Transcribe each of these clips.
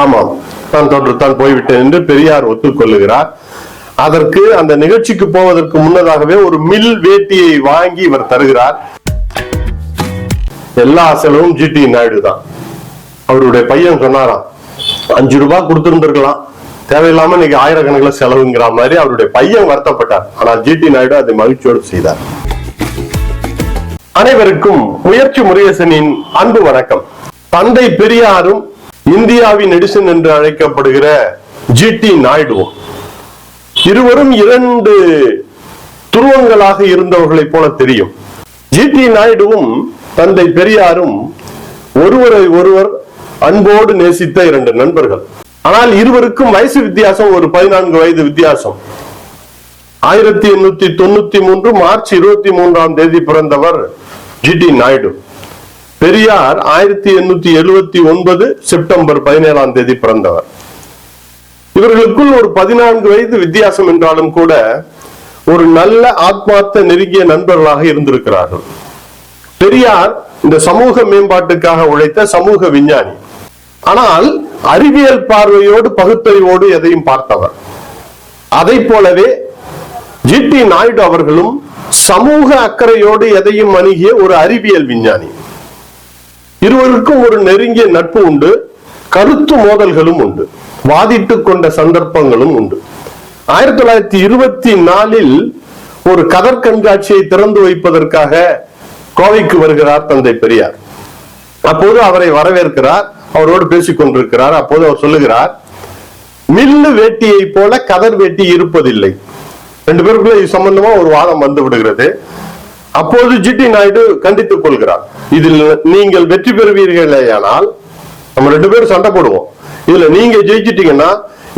ஆமாம். நான் தொற்றுத்தான் போய்விட்டேன் என்று பெரியார் ஒத்துக்கொள்ளுகிறார். அதற்கு அந்த நிகழ்ச்சிக்கு போவதற்கு முன்னதாகவே ஒரு மில் வேட்டியை வாங்கி இவர் தருகிறார். எல்லா செலவும் ஜிடி நாயுடு தான். அவருடைய பையன் சொன்னாராம் அஞ்சு ரூபாய் கொடுத்துருந்துருக்கலாம். தேவையில்லாம இன்னைக்கு ஆயிரக்கணக்கில் செலவுங்கிற மாதிரி அவருடைய பையன் வருத்தப்பட்டார். ஆனால் ஜிடி நாயுடு அதை மகிழ்ச்சியோடு செய்தார். அனைவருக்கும் முயற்சி முருகேசனின் அன்பு வணக்கம். தந்தை பெரியாரும் இந்தியாவின் எடிசன் என்று அழைக்கப்படுகிற ஜிடி நாயுடு. இருவரும் இரண்டு துருவங்களாக இருந்தவர்களைப் போல தெரியும். ஜிடி நாயுடுவும் தந்தை பெரியாரும் ஒருவரை ஒருவர் அன்போடு நேசித்த இரண்டு நண்பர்கள். ஆனால் இருவருக்கும் வயசு வித்தியாசம் ஒரு பதினான்கு வயது வித்தியாசம். ஆயிரத்தி எண்ணூத்தி தொண்ணூத்தி மூன்று மார்ச் இருபத்தி மூன்றாம் தேதி பிறந்தவர் ஜி டி நாயுடு. பெரியார் ஆயிரத்தி எண்ணூத்தி எழுபத்தி ஒன்பது செப்டம்பர் பதினேழாம் தேதி பிறந்தவர். இவர்களுக்குள் ஒரு பதினான்கு வயது வித்தியாசம் என்றாலும் கூட ஒரு நல்ல ஆத்மார்த்த நெருங்கிய நண்பர்களாக இருந்திருக்கிறார்கள். பெரியார் இந்த சமூக மேம்பாட்டுக்காக உழைத்த சமூக விஞ்ஞானி. ஆனால் அறிவியல் பார்வையோடு பகுத்தறிவோடு எதையும் பார்த்தவர். அதை போலவே ஜி டி நாயுடு அவர்களும் சமூக அக்கறையோடு எதையும் அணுகிய ஒரு அறிவியல் விஞ்ஞானி. இருவருக்கும் ஒரு நெருங்கிய நட்பு உண்டு கருத்து மோதல்களும் உண்டு வாதிட்டு கொண்ட சந்தர்ப்பங்களும் உண்டு. ஆயிரத்தி தொள்ளாயிரத்தி இருபத்தி நாலில் ஒரு கதர் கண்காட்சியை திறந்து வைப்பதற்காக கோவைக்கு வருகிறார் தந்தை பெரியார். அப்போது அவரை வரவேற்கிறார் அவரோடு பேசிக் கொண்டிருக்கிறார் அப்போது அவர் சொல்லுகிறார் மில்லு வேட்டியை போல கதர் வேட்டி இருப்பதில்லை. ரெண்டு பேருக்குள்ள இது சம்பந்தமா ஒரு வாதம் வந்து விடுகிறது. அப்போது ஜிடி நாயுடு கண்டித்துக் கொள்கிறார். இதில் நீங்கள் வெற்றி பெறுவீர்களேயானால் நம்ம ரெண்டு பேரும் சண்டை போடுவோம். இதுல நீங்க ஜெயிச்சிட்டீங்கன்னா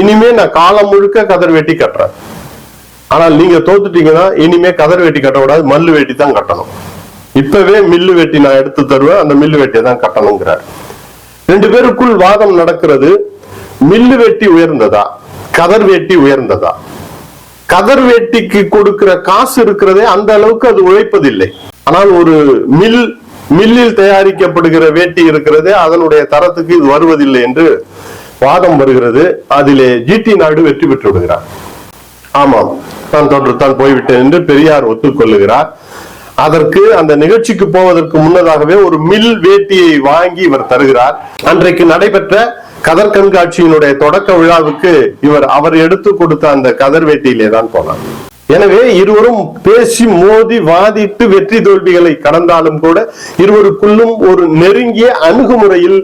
இனிமே நான் காலம் முழுக்க கதர் வெட்டி கட்டுறேன். ஆனால் நீங்க தோத்துட்டீங்கன்னா இனிமே கதர் வெட்டி கட்டக்கூடாது மல்லு வெட்டி தான் கட்டணும். இப்பவே மில்லு வெட்டி நான் எடுத்து தருவேன் அந்த மில்லு வெட்டியை தான் கட்டணுங்கிறார். ரெண்டு பேருக்குள் வாதம் நடக்கிறது மில்லு வெட்டி உயர்ந்ததா கதர் வெட்டி உயர்ந்ததா? கதர் வேட்டிக்கு கொடுக்கிற காசு இருக்கிறதே அந்த அளவுக்கு அது உழைப்பதில்லை. ஆனால் ஒரு மில் மில்லில் தயாரிக்கப்படுகிற வேட்டி இருக்கிறதே அதனுடைய தரத்துக்கு இது வருவதில்லை என்று வாதம் வருகிறது. அதிலே ஜிடி நாயுடு வெற்றி பெற்று விடுகிறார் ஆமாம் நான் தான் போய்விட்டேன் என்று பெரியார் ஒத்துக்கொள்ளுகிறார். அதற்கு அந்த நிகழ்ச்சிக்கு போவதற்கு முன்னதாகவே ஒரு மில் வேட்டியை வாங்கி இவர் தருகிறார். அன்றைக்கு நடைபெற்ற கதர் கண்காட்சியினுடைய தொடக்க விழாவுக்கு இவர் அவர் எடுத்து கொடுத்த அந்த கதர் வேட்டியிலே தான் போனார். எனவே இருவரும் பேசி மோதி வாதிட்டு வெற்றி தோல்விகளை கடந்தாலும் கூட இருவருக்குள்ளும் ஒரு நெருங்கிய அணுகுமுறையில்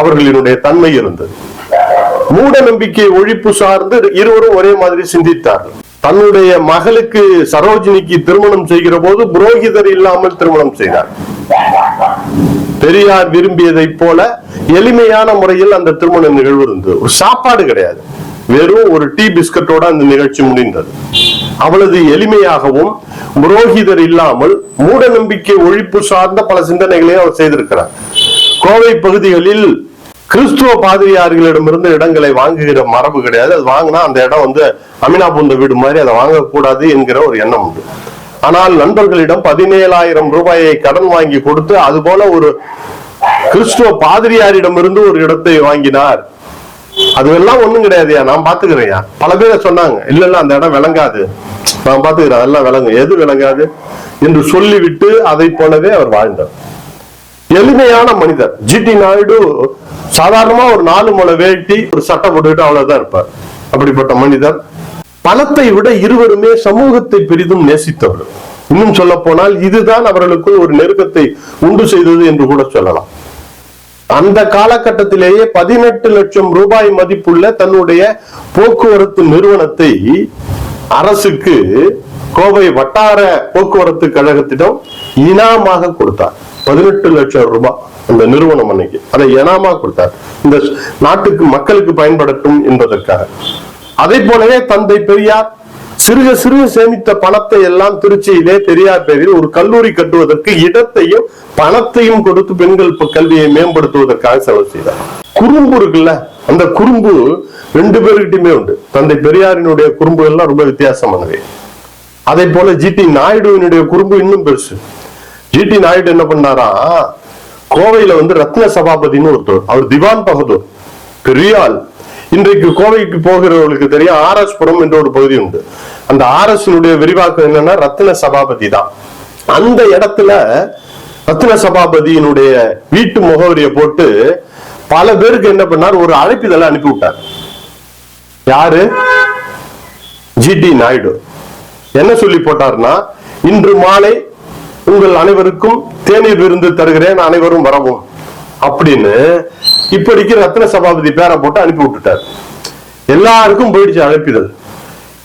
அவர்களினுடைய தன்மை இருந்தது. மூட நம்பிக்கை ஒழிப்பு சார்ந்து இருவரும் ஒரே மாதிரி சிந்தித்தார்கள். தன்னுடைய மகளுக்கு சரோஜினிக்கு திருமணம் செய்கிற போது புரோகிதர் இல்லாமல் திருமணம் செய்தார். பெரியார் விரும்பியதை போல எளிமையான முறையில் அந்த திருமண நிகழ்வு இருந்தது. ஒரு சாப்பாடு கிடையாது. வெறும் ஒரு டீ பிஸ்கட்டோட அந்த நிகழ்ச்சி முடிந்தது. அவளது எளிமையாகவும் புரோகிதர் இல்லாமல் மூட நம்பிக்கை ஒழிப்பு சார்ந்த பல சிந்தனைகளையும் அவர் செய்திருக்கிறார். கோவை பகுதிகளில் கிறிஸ்துவ பாதிரியார்களிடமிருந்து இடங்களை வாங்குகிற மரபு கிடையாது. அது வாங்கினா அந்த இடம் வந்து அமினா பூந்த வீடு மாதிரி அதை வாங்கக்கூடாது என்கிற ஒரு எண்ணம் உண்டு. ஆனால் நண்பர்களிடம் பதினேழாயிரம் ரூபாயை கடன் வாங்கி கொடுத்து அது போல ஒரு கிறிஸ்துவ பாதிரியாரிடமிருந்து ஒரு இடத்தை வாங்கினார். அதுவெல்லாம் ஒண்ணும் கிடையாதுயா நான் பாத்துக்கிறேன் பல பேர் சொன்னாங்க இல்ல இல்ல அந்த இடம் விளங்காது. நான் பாத்துக்கிறேன் அதெல்லாம் விளங்கும் எது விளங்காது? என்று சொல்லிவிட்டு அதை போலவே அவர் வாழ்ந்தார். எளிமையான மனிதர். ஜிடி நாயுடு சாதாரணமா ஒரு நாலு முளை வேட்டி ஒரு சட்டை போட்டுக்கிட்டு அவ்வளவுதான் இருப்பார். அப்படிப்பட்ட மனிதர். பணத்தை விட இருவருமே சமூகத்தை பெரிதும் நேசித்தவர்கள் இன்னும் சொல்ல போனால் இதுதான் அவர்களுக்குள் ஒரு நெருக்கத்தை உண்டு செய்தது என்று கூட சொல்லலாம். அந்த காலகட்டத்திலேயே பதினெட்டு லட்சம் ரூபாய் மதிப்புள்ள தன்னுடைய போக்குவரத்து நிறுவனத்தை அரசுக்கு கோவை வட்டார போக்குவரத்து கழகத்திடம் இனாமாக கொடுத்தார். பதினெட்டு லட்சம் ரூபாய் அந்த நிறுவனம் அன்னைக்கு. அதை இனாமா கொடுத்தார். இந்த நாட்டுக்கு மக்களுக்கு பயன்படட்டும் என்பதற்காக. அதை போலவே தந்தை பெரியார் சிறுக சிறுக சேமித்த பணத்தை எல்லாம் திருச்சியிலே பெரியார் பேரில் ஒரு கல்லூரி கட்டுவதற்கு இடத்தையும் பணத்தையும் கொடுத்து பெண்கள் கல்வியை மேம்படுத்துவதற்காக செலவு செய்தார். குறும்பு இருக்குல்ல அந்த குறும்பு ரெண்டு பேருக்கிட்டையுமே உண்டு. தந்தை பெரியாரினுடைய குறும்பு எல்லாம் ரொம்ப வித்தியாசமானது. அதே போல ஜி டி நாயுடுவினுடைய குறும்பு இன்னும் பெருசு. ஜி டி நாயுடு என்ன பண்ணாரா கோவையில வந்து ரத்ன சபாபதினு ஒருத்தர் அவர் திவான் பகதூர் பெரிய ஆள் இன்றைக்கு கோவைக்கு போகிறவர்களுக்கு தெரியும் ஆர் எஸ் புரம் என்ற ஒரு பகுதி உண்டு. அந்த ஆர் எஸ் விரிவாக்கம் என்னன்னா ரத்தின சபாபதி தான். அந்த இடத்துல ரத்தின சபாபதியினுடைய வீட்டு முகவரியை போட்டு பல பேருக்கு என்ன பண்ணார் ஒரு அழைப்பிதழை அனுப்பி விட்டார் யாரு ஜிடி நாயுடு. என்ன சொல்லி போட்டார்னா இன்று மாலை உங்கள் அனைவருக்கும் தேநீர் விருந்து தருகிறேன் அனைவரும் வரவும். அப்படின்னு இப்படிக்கு ரத்ன சபாபதி பேரை போட்டு அனுப்பி விட்டுட்டார். எல்லாருக்கும் போயிடுச்சு அழைப்பிதழ்.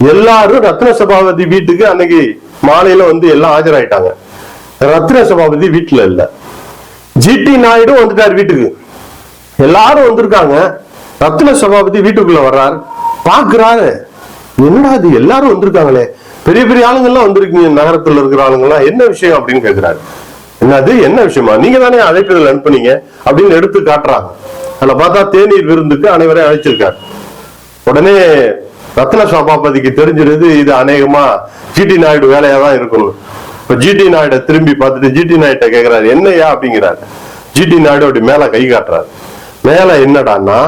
எல்லாரும் ரத்ன சபாபதி வீட்டுக்கு அன்னைக்கு மாலையில வந்து எல்லாம் ஆஜராயிட்டாங்க. ரத்ன சபாபதி வீட்டுல இல்ல. ஜிடி நாயுடு வந்துட்டார் வீட்டுக்கு. எல்லாரும் வந்திருக்காங்க. ரத்ன சபாபதி வீட்டுக்குள்ள வர்றார். பாக்குறாரு. என்னடா இது? எல்லாரும் வந்திருக்காங்களே. பெரிய பெரிய ஆளுங்கெல்லாம் வந்திருக்கீங்க. நகரத்துல இருக்கிற ஆளுங்கெல்லாம் என்ன விஷயம் அப்படின்னு கேக்குறாரு. என்னது? என்ன விஷயமா? நீங்க தானே அழைப்புதல் அனுப்புனீங்க அப்படின்னு எடுத்து காட்டுறாங்க. அதுல பார்த்தா தேநீர் விருந்துக்கு அனைவரையும் அழைச்சிருக்காரு. உடனே ரத்ன சபாபதிக்கு தெரிஞ்சிருது இது அநேகமா ஜிடி நாயுடு வேலையா தான் இருக்கணும். இப்ப ஜிடி நாயுட திரும்பி பார்த்துட்டு ஜிடி நாயுட்ட கேக்குறாரு என்னையா அப்படிங்கிறாரு. ஜிடி நாயுடு அப்படி மேல கை காட்டுறாரு. மேல என்னடான்னா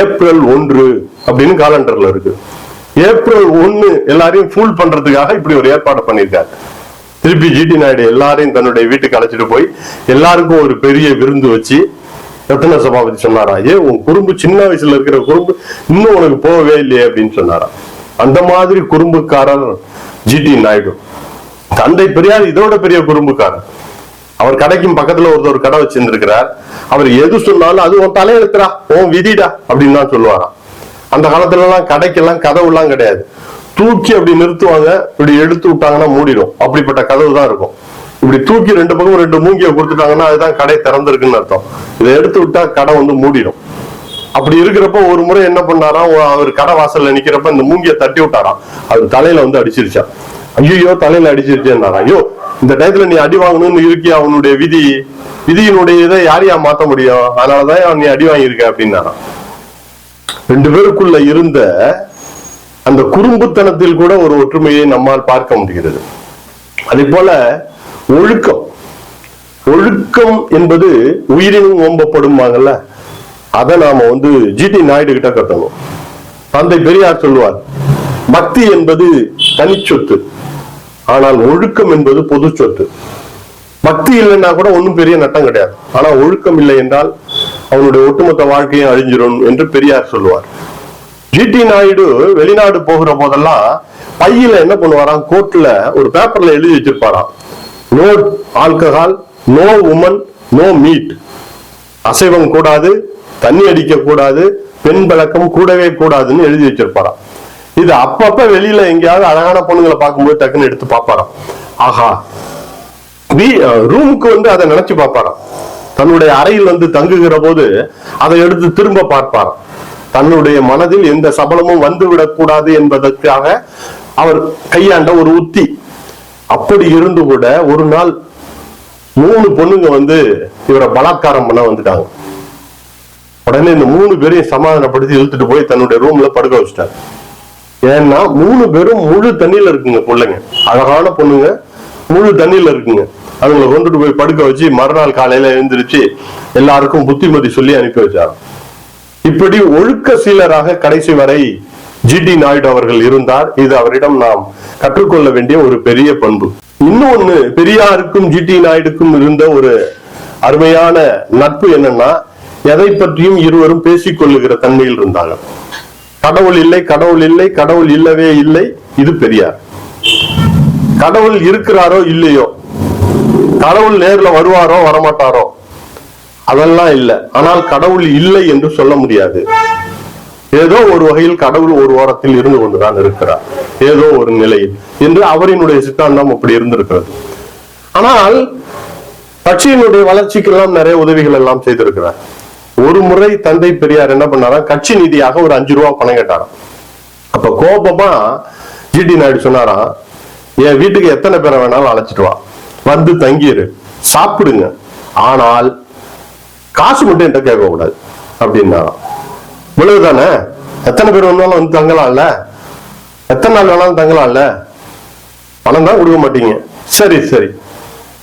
ஏப்ரல் ஒன்று அப்படின்னு காலண்டர்ல இருக்கு. ஏப்ரல் ஒன்னு எல்லாரையும் ஃபூல் பண்றதுக்காக இப்படி ஒரு ஏற்பாடு பண்ணியிருக்காரு. திருப்பி ஜிடி நாயுடு எல்லாரையும் தன்னுடைய வீட்டுக்கு அழைச்சிட்டு போய் எல்லாருக்கும் ஒரு பெரிய விருந்து வச்சு ரத்ன சபாபதி சொன்னாராம் ஏ உன் குறும்பு சின்ன வயசுல இருக்கிற குறும்பு இன்னும் உனக்கு போகவே இல்லையே அப்படின்னு சொன்னாராம் அந்த மாதிரி குறும்புக்காரர் ஜிடி நாயுடு. தந்தை பெரியார் இதோட பெரிய குறும்புக்காரர் அவர் கடைக்கும் பக்கத்துல ஒருத்தர் கடை வச்சிருந்திருக்கிறார். அவர் எது சொன்னாலும் அது உன் தலையெழுத்துறா உன் விதிடா அப்படின்னு தான் சொல்லுவாராம் அந்த காலத்துல எல்லாம் கடைக்கெல்லாம் கதவுலாம் கிடையாது. தூக்கி அப்படி நிறுத்துவாங்க இப்படி எடுத்து விட்டாங்கன்னா மூடிடும். அப்படிப்பட்ட கதவு தான் இருக்கும். இப்படி தூக்கி ரெண்டு பக்கம் ரெண்டு மூங்கிய கொடுத்துட்டாங்கன்னா அதுதான் கடை திறந்திருக்குன்னு அர்த்தம். இதை எடுத்து விட்டா கடை வந்து மூடிடும். அப்படி இருக்கிறப்ப ஒரு முறை என்ன பண்ணாராம்? அவர் கடை வாசல்ல நிக்கிறப்ப இந்த மூங்கிய தட்டி விட்டாராம். அவர் தலையில வந்து அடிச்சிருச்சான் ஐயோ தலையில அடிச்சிருச்சேன்னாராம். ஐயோ இந்த டயத்துல நீ அடி வாங்கணும்னு இருக்கியா அவனுடைய விதி? விதியினுடைய இதை யாரையா மாத்த முடியும்? அதனாலதான் நீ அடி வாங்கியிருக்க அப்படின்னாராம். ரெண்டு பேருக்குள்ள இருந்த அந்த குறும்புத்தனத்தில் கூட ஒரு ஒற்றுமையை நம்மால் பார்க்க முடிகிறது. அதே போல ஒழுக்கம். ஒழுக்கம் என்பது உயிரினும் ஓம்பப்படும்பாங்கல்ல அதை நாம வந்து ஜிடி நாயுடு கிட்ட கட்டணும். தந்தை பெரியார் சொல்லுவார் பக்தி என்பது தனிச்சொத்து ஆனால் ஒழுக்கம் என்பது பொது சொத்து பக்தி இல்லைன்னா கூட ஒண்ணும் பெரிய நட்டம் கிடையாது. ஆனா ஒழுக்கம் இல்லை என்றால் அவனுடைய ஒட்டுமொத்த வாழ்க்கையும் அழிஞ்சிடும் என்று பெரியார் சொல்லுவார். ஜிடி நாயுடு வெளிநாடு போகிற போதெல்லாம் பையில என்ன பண்ணுவாராம்? கோர்ட்ல ஒரு பேப்பர்ல எழுதி வச்சிருப்பாராம். No alcohol no woman no meat. அசைவம் கூடாது தண்ணி அடிக்க கூடாது பெண் பழக்கம் கூடவே கூடாதுன்னு எழுதி வச்சிருப்பாராம். இது அப்பப்ப வெளியில எங்கேயாவது அழகான பொண்ணுங்களை பார்க்கும்போது டக்குன்னு எடுத்து பார்ப்பாராம். ஆஹா. ரூமுக்கு வந்து அதை நினைச்சு பார்ப்பாராம். தன்னுடைய அறையில் வந்து தங்குகிற போது அதை எடுத்து திரும்ப பார்ப்பாராம். தன்னுடைய மனதில் எந்த சபலமும் வந்துவிடக் கூடாது என்பதற்காக அவர் கையாண்ட ஒரு உத்தி. அப்படி இருந்து கூட ஒரு நாள் மூணு பொண்ணுங்க வந்து இவரை பலாத்காரம் பண்ண வந்துட்டாங்க. உடனே இந்த மூணு பேரையும் சமாதானப்படுத்தி இழுத்துட்டு போய் தன்னுடைய ரூம்ல படுக்க வச்சிட்டார் ஏன்னா மூணு பேரும் முழு தண்ணியில இருக்குங்க பிள்ளைங்க. அழகான பொண்ணுங்க முழு தண்ணியில இருக்குங்க. அதுங்களை கொண்டுட்டு போய் படுக்க வச்சு மறுநாள் காலையில எழுந்திருச்சு எல்லாருக்கும் புத்திமதி சொல்லி அனுப்பி வச்சாங்க. இப்படி ஒழுக்க சீலராக கடைசி வரை ஜிடி நாயுடு அவர்கள் இருந்தார். இது அவரிடம் நாம் கற்றுக்கொள்ள வேண்டிய ஒரு பெரிய பண்பு. இன்னொன்னு பெரியாருக்கும் ஜிடி நாயுடுக்கும் இருந்த ஒரு அருமையான நட்பு என்னன்னா எதை பற்றியும் இருவரும் பேசிக்கொள்ளுகிற தன்மையில் இருந்தாங்க. கடவுள் இல்லை கடவுள் இல்லை கடவுள் இல்லவே இல்லை இது பெரியார். கடவுள் இருக்கிறாரோ இல்லையோ கடவுள் நேர்ல வருவாரோ வரமாட்டாரோ அதெல்லாம் இல்லை. ஆனால் கடவுள் இல்லை என்று சொல்ல முடியாது. ஏதோ ஒரு வகையில் கடவுள் ஒரு ஓரத்தில் இருந்து கொண்டுதான் இருக்கிறார். ஏதோ ஒரு நிலையில். என்று அவரினுடைய சித்தாந்தம் அப்படி இருந்திருக்கிறது. ஆனால் கட்சியினுடைய வளர்ச்சிக்கெல்லாம் நிறைய உதவிகள் எல்லாம் செய்திருக்கிறார். ஒரு முறை தந்தை பெரியார் என்ன பண்ணாரா கட்சி நிதியாக ஒரு அஞ்சு ரூபா பணம் கேட்டாராம். அப்ப கோபமா ஜிடி நாயுடு சொன்னாராம் என் வீட்டுக்கு எத்தனை பேரை வேணாலும் அழைச்சிட்டு வா. வந்து தங்கிடு சாப்பிடுங்க. ஆனால் காசு மட்டும் என்கிட்ட கேட்க கூடாது அப்படின்னாராம். இவ்வளவுதானே? எத்தனை பேர் வேணாலும் வந்து தங்கலாம்ல? எத்தனை நாள் வேணாலும் தங்கலாம்ல? பணம் தான் கொடுக்க மாட்டீங்க. சரி சரி.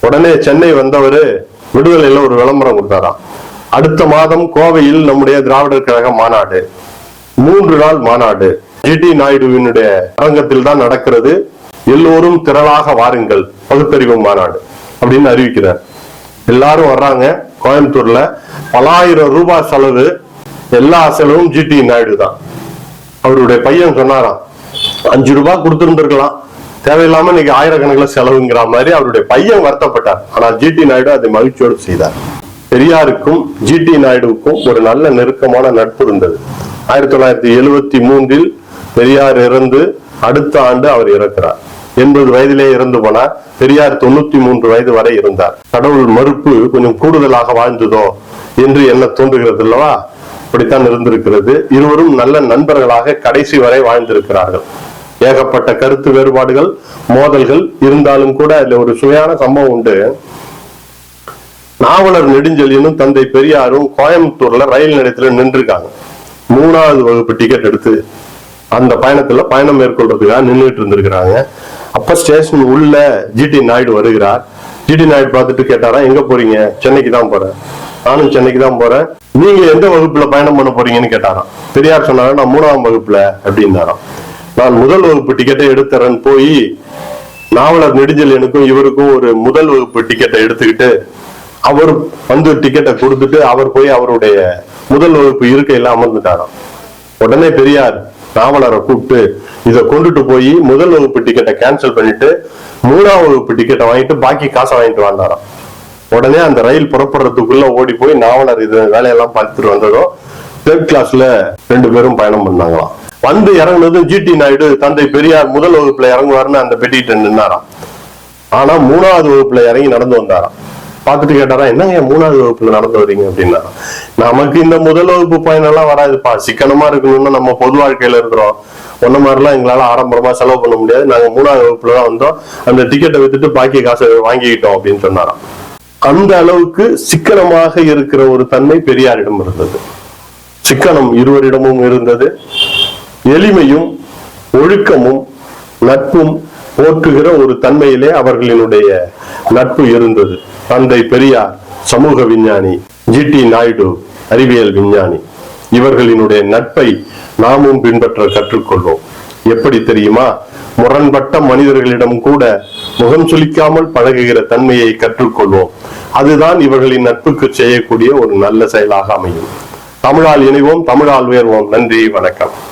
உடனே சென்னை வந்தவர் விடுதலையில ஒரு விளம்பரம் கொடுத்தாராம். அடுத்த மாதம் கோவையில் நம்முடைய திராவிடர் கழக மாநாடு. மூன்று நாள் மாநாடு. ஜிடி நாயுடுவினுடைய அரங்கத்தில் தான் நடக்கிறது. எல்லோரும் திரளாக வாருங்கள். பகுத்தறிவு மாநாடு அப்படின்னு அறிவிக்கிறார். எல்லாரும் வர்றாங்க. கோயம்புத்தூர்ல பலாயிரம் ரூபாய் செலவு எல்லா செலவும் ஜிடி நாயுடு தான். அவருடைய பையன் சொன்னாராம் அஞ்சு ரூபாய் கொடுத்துருந்துருக்கலாம். தேவையில்லாம இன்னைக்கு ஆயிரக்கணக்கில் செலவுங்கிற மாதிரி அவருடைய பையன் வருத்தப்பட்டார். ஆனால் ஜிடி நாயுடு அதை மகிழ்ச்சியோடு செய்தார். பெரியாருக்கும் ஜிடி நாயுடுவுக்கும் ஒரு நல்ல நெருக்கமான நட்பு இருந்தது. ஆயிரத்தி தொள்ளாயிரத்தி எழுவத்தி மூன்றில் பெரியார் இறந்து அடுத்த ஆண்டு அவர் இறக்கிறார். எண்பது வயதிலே இறந்து போனார். பெரியார் தொண்ணூத்தி மூன்று வயது வரை இருந்தார். கடவுள் மறுப்பு கொஞ்சம் கூடுதலாக வாழ்ந்ததோ என்று என்ன தோன்றுகிறது அல்லவா? இப்படித்தான் இருந்திருக்கிறது. இருவரும் நல்ல நண்பர்களாக கடைசி வரை வாழ்ந்திருக்கிறார்கள். ஏகப்பட்ட கருத்து வேறுபாடுகள் மோதல்கள் இருந்தாலும் கூட அதுல ஒரு சுவையான சம்பவம் உண்டு. நாவலர் நெடுஞ்செழியனும் தந்தை பெரியாரும் கோயம்புத்தூர்ல ரயில் நிலையத்துல நின்றுருக்காங்க. மூணாவது வகுப்பு டிக்கெட் எடுத்து அந்த பயணத்துல பயணம் மேற்கொள்றதுக்காக நின்றுட்டு இருந்திருக்கிறாங்க. அப்ப ஸ்டேஷன் உள்ள ஜிடி நாயுடு வருகிறார். ஜிடி நாயுடு பார்த்துட்டு கேட்டாரா எங்க போறீங்க? சென்னைக்கு தான் போறேன். நானும் சென்னைக்கு தான் போறேன். நீங்க எந்த வகுப்புல பயணம் பண்ண போறீங்கன்னு கேட்டாராம். பெரியார் சொன்னாரு நான் மூணாம் வகுப்புல அப்படின்னாராம். நான் முதல் வகுப்பு டிக்கெட்டை எடுத்துறேன் போய் நாவலர் நெடுஞ்செழியனுக்கும் இவருக்கும் ஒரு முதல் வகுப்பு டிக்கெட்டை எடுத்துக்கிட்டு அவர் வந்து டிக்கெட்டை கொடுத்துட்டு அவர் போய் அவருடைய முதல் வகுப்பு இருக்கையில அமர்ந்துட்டாராம். உடனே பெரியார் நாவலரை கூப்பிட்டு இதை கொண்டுட்டு போய் முதல் வகுப்பு டிக்கெட்டை கேன்சல் பண்ணிட்டு மூணாம் வகுப்பு டிக்கெட்டை வாங்கிட்டு பாக்கி காசை வாங்கிட்டு வந்தாராம். உடனே அந்த ரயில் புறப்படுறதுக்குள்ள ஓடி போய் நாவலர் இது வேலையெல்லாம் பார்த்துட்டு வந்ததும் தேர்ட் கிளாஸ்ல ரெண்டு பேரும் பயணம் பண்ணாங்களாம். வந்து இறங்குனதும் ஜிடி நாயுடு தந்தை பெரியார் முதல் வகுப்புல இறங்குவாருன்னு அந்த பெட்டிகிட்ட நின்னாராம். ஆனா மூணாவது வகுப்புல இறங்கி நடந்து வந்தாராம். பார்த்துட்டு கேட்டாரா என்னங்க மூணாவது வகுப்புல நடந்து வரீங்க அப்படின்னா நமக்கு இந்த முதல் வகுப்பு பயணம் எல்லாம் வராதுப்பா. சிக்கனமா இருக்கணும்னு நம்ம பொது வாழ்க்கையில இருக்கிறோம். ஒன்ன மாதிரிலாம் எங்களால ஆடம்பரமா செலவு பண்ண முடியாது. நாங்க மூணாவது வகுப்புல தான் வந்தோம். அந்த டிக்கெட்டை வித்துட்டு பாக்கி காசை வாங்கிக்கிட்டோம். அப்படின்னு சொன்னாராம். அந்த அளவுக்கு சிக்கனமாக இருக்கிற ஒரு தன்மை பெரியாரிடம் இருந்தது. சிக்கனம் இருவரிடமும் இருந்தது. எளிமையும் ஒழுக்கமும் நட்பும் போற்றுகிற ஒரு தன்மையிலே அவர்களினுடைய நட்பு இருந்தது. தந்தை பெரியார் சமூக விஞ்ஞானி ஜி டி நாயுடு அறிவியல் விஞ்ஞானி. இவர்களினுடைய நட்பை நாமும் பின்பற்ற கற்றுக்கொள்வோம். எப்படி தெரியுமா? முரண்பட்ட மனிதர்களிடம் கூட முகம் சுளிக்காமல் பழகுகிற தன்மையை கற்றுக்கொள்வோம். அதுதான் இவர்களின் நட்புக்கு செய்யக்கூடிய ஒரு நல்ல செயலாக அமையும். தமிழால் இணைவோம் தமிழால் உயர்வோம். நன்றி வணக்கம்.